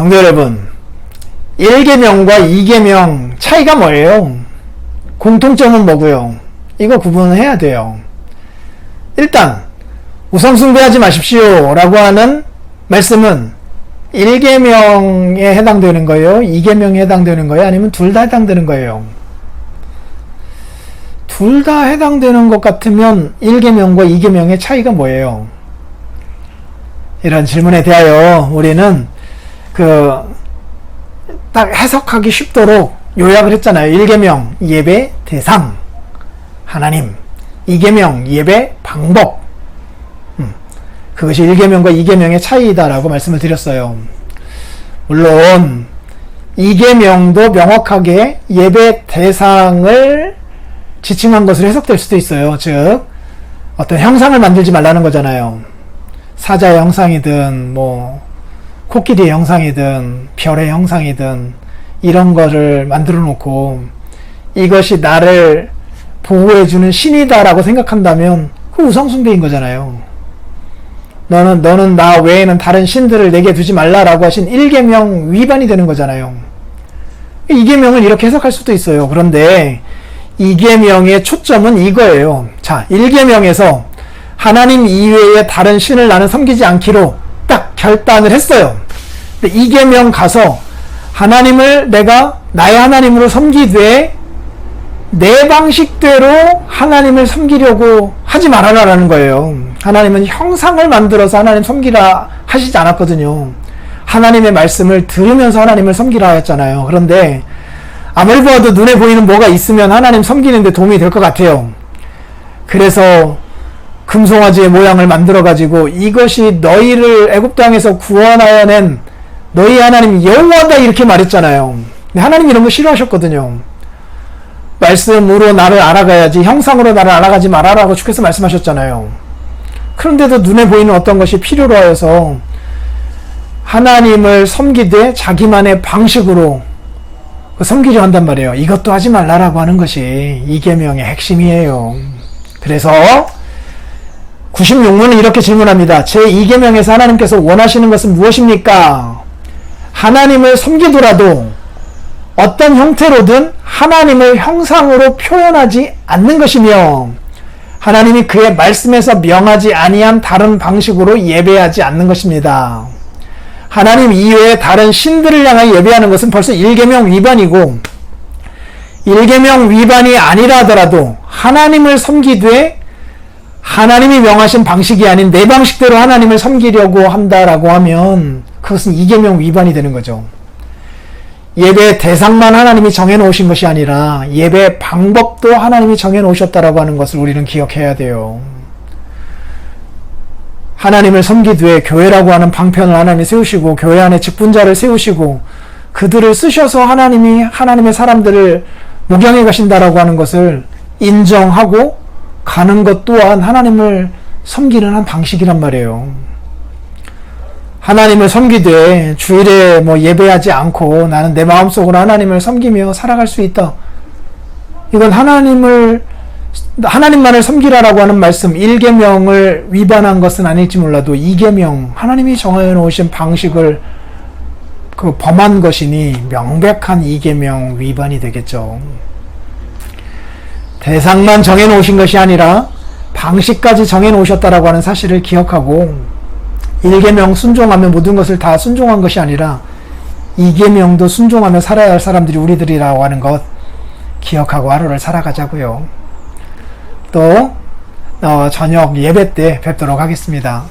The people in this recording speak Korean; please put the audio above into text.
성도 여러분, 1계명과 2계명 차이가 뭐예요? 공통점은 뭐고요? 이거 구분해야 돼요. 일단 우상 숭배하지 마십시오 라고 하는 말씀은 1계명에 해당되는 거예요? 2계명에 해당되는 거예요? 아니면 둘 다 해당되는 거예요? 둘 다 해당되는 것 같으면 1계명과 2계명의 차이가 뭐예요? 이런 질문에 대하여 우리는 그 딱 해석하기 쉽도록 요약을 했잖아요. 1계명 예배 대상 하나님 2계명 예배 방법 음, 그것이 1계명과 2계명의 차이다라고 말씀을 드렸어요. 물론 2계명도 명확하게 예배 대상을 지칭한 것으로 해석될 수도 있어요. 즉 어떤 형상을 만들지 말라는 거잖아요. 사자의 형상이든 뭐 코끼리의 형상이든 별의 형상이든 이런 거를 만들어 놓고 이것이 나를 보호해주는 신이다라고 생각한다면 그 우상숭배인 거잖아요. 너는 너는 나 외에는 다른 신들을 내게 두지 말라라고 하신 1계명 위반이 되는 거잖아요. 2계명을 이렇게 해석할 수도 있어요. 그런데 2계명의 초점은 이거예요. 자, 1계명에서 하나님 이외에 다른 신을 나는 섬기지 않기로 딱 결단을 했어요. 근데 2계명 가서 하나님을 내가 나의 하나님으로 섬기되 내 방식대로 하나님을 섬기려고 하지 말아라라는 거예요. 하나님은 형상을 만들어서 하나님 섬기라 하시지 않았거든요. 하나님의 말씀을 들으면서 하나님을 섬기라 하였잖아요. 그런데 아무리 보아도 눈에 보이는 뭐가 있으면 하나님 섬기는데 도움이 될 것 같아요. 그래서 금송아지의 모양을 만들어 가지고 이것이 너희를 애굽 땅에서 구원하여 낸 너희 하나님 여호와다 이렇게 말했잖아요. 하나님 이런 거 싫어하셨거든요. 말씀으로 나를 알아가야지 형상으로 나를 알아가지 말아라고 주께서 말씀하셨잖아요. 그런데도 눈에 보이는 어떤 것이 필요로 하여서 하나님을 섬기되 자기만의 방식으로 섬기려 한단 말이에요. 이것도 하지 말라라고 하는 것이 이계명의 핵심이에요. 그래서 96문은 이렇게 질문합니다. 제 2계명에서 하나님께서 원하시는 것은 무엇입니까? 하나님을 섬기더라도 어떤 형태로든 하나님을 형상으로 표현하지 않는 것이며 하나님이 그의 말씀에서 명하지 아니한 다른 방식으로 예배하지 않는 것입니다. 하나님 이외에 다른 신들을 향하여 예배하는 것은 벌써 1계명 위반이고 1계명 위반이 아니라 하더라도 하나님을 섬기되 하나님이 명하신 방식이 아닌 내 방식대로 하나님을 섬기려고 한다라고 하면 그것은 이계명 위반이 되는 거죠. 예배 대상만 하나님이 정해 놓으신 것이 아니라 예배 방법도 하나님이 정해 놓으셨다라고 하는 것을 우리는 기억해야 돼요. 하나님을 섬기되 교회라고 하는 방편을 하나님이 세우시고 교회 안에 직분자를 세우시고 그들을 쓰셔서 하나님이 하나님의 사람들을 목양해 가신다라고 하는 것을 인정하고 가는 것 또한 하나님을 섬기는 한 방식이란 말이에요. 하나님을 섬기되 주일에 뭐 예배하지 않고 나는 내 마음속으로 하나님을 섬기며 살아갈 수 있다. 이건 하나님을 하나님만을 섬기라라고 하는 말씀 1계명을 위반한 것은 아닐지 몰라도 2계명 하나님이 정하여 놓으신 방식을 그 범한 것이니 명백한 2계명 위반이 되겠죠. 대상만 정해 놓으신 것이 아니라 방식까지 정해 놓으셨다라고 하는 사실을 기억하고 1계명 순종하면 모든 것을 다 순종한 것이 아니라 2계명도 순종하며 살아야 할 사람들이 우리들이라고 하는 것 기억하고 하루를 살아가자고요. 또 어, 저녁 예배 때 뵙도록 하겠습니다.